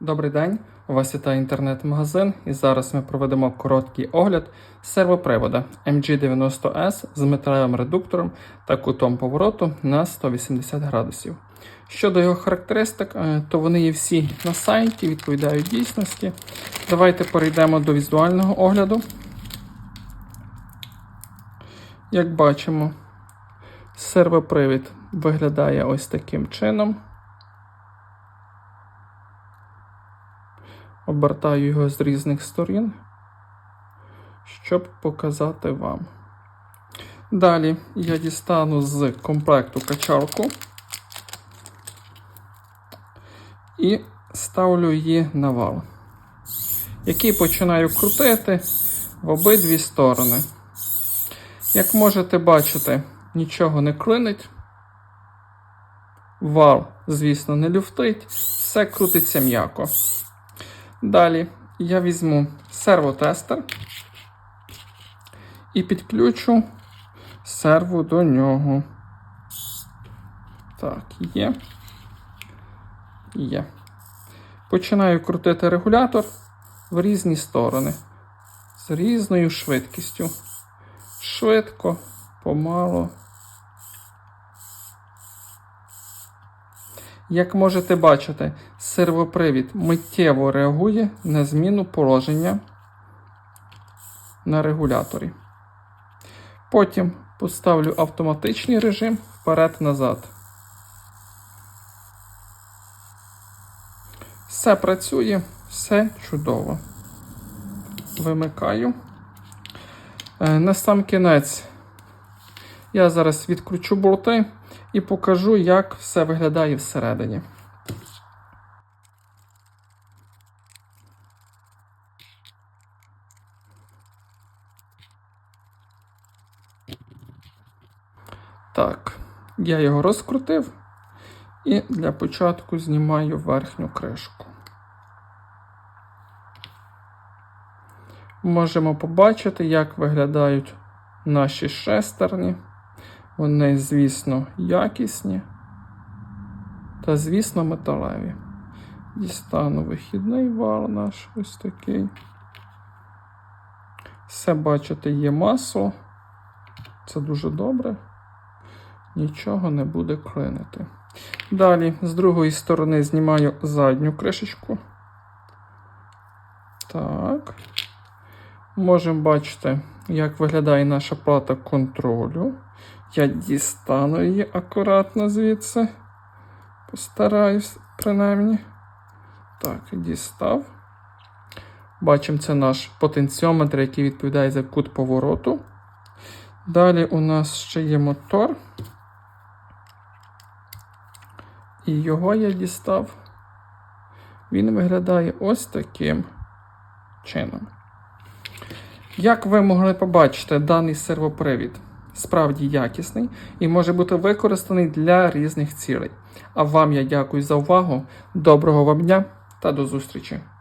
Добрий день, у вас вітає інтернет-магазин, і зараз ми проведемо короткий огляд сервопривода MG90S з металевим редуктором та кутом повороту на 180 градусів. Щодо його характеристик, е, то вони є всі на сайті, відповідають дійсності. Давайте перейдемо до візуального огляду. Як бачимо, сервопривід виглядає ось таким чином. Обертаю його з різних сторін, щоб показати вам. Далі я дістану з комплекту качалку і ставлю її на вал, який починаю крутити в обидві сторони. Як можете бачити, нічого не клинить. Вал, звісно, не люфтить, все крутиться м'яко. Далі я візьму сервотестер і підключу серву до нього. Так, є. Є. Починаю крутити регулятор в різні сторони з різною швидкістю. Швидко, помало. Як можете бачити, сервопривід миттєво реагує на зміну положення на регуляторі. Потім поставлю автоматичний режим вперед-назад. Все працює, все чудово. Вимикаю. Е, На сам кінець я зараз відкручу болти і покажу, як все виглядає всередині. Так, я його розкрутив і для початку знімаю верхню кришку. Можемо побачити, як виглядають наші шестерні. Вони, звісно, якісні та, звісно, металеві. Дістану вихідний вал наш ось такий. Все бачите, є масло. Це дуже добре. Нічого не буде клинити. Далі, з другої сторони, знімаю задню кришечку. Так. Можемо бачити, як виглядає наша плата контролю. Я дістану її акуратно звідси. Постараюсь, принаймні. Так, дістав. Бачимо, це наш потенціометр, який відповідає за кут повороту. Далі у нас ще є мотор. І його я дістав. Він виглядає ось таким чином. Як ви могли побачити, даний сервопривід справді якісний і може бути використаний для різних цілей. А вам я дякую за увагу. Доброго вам дня та до зустрічі!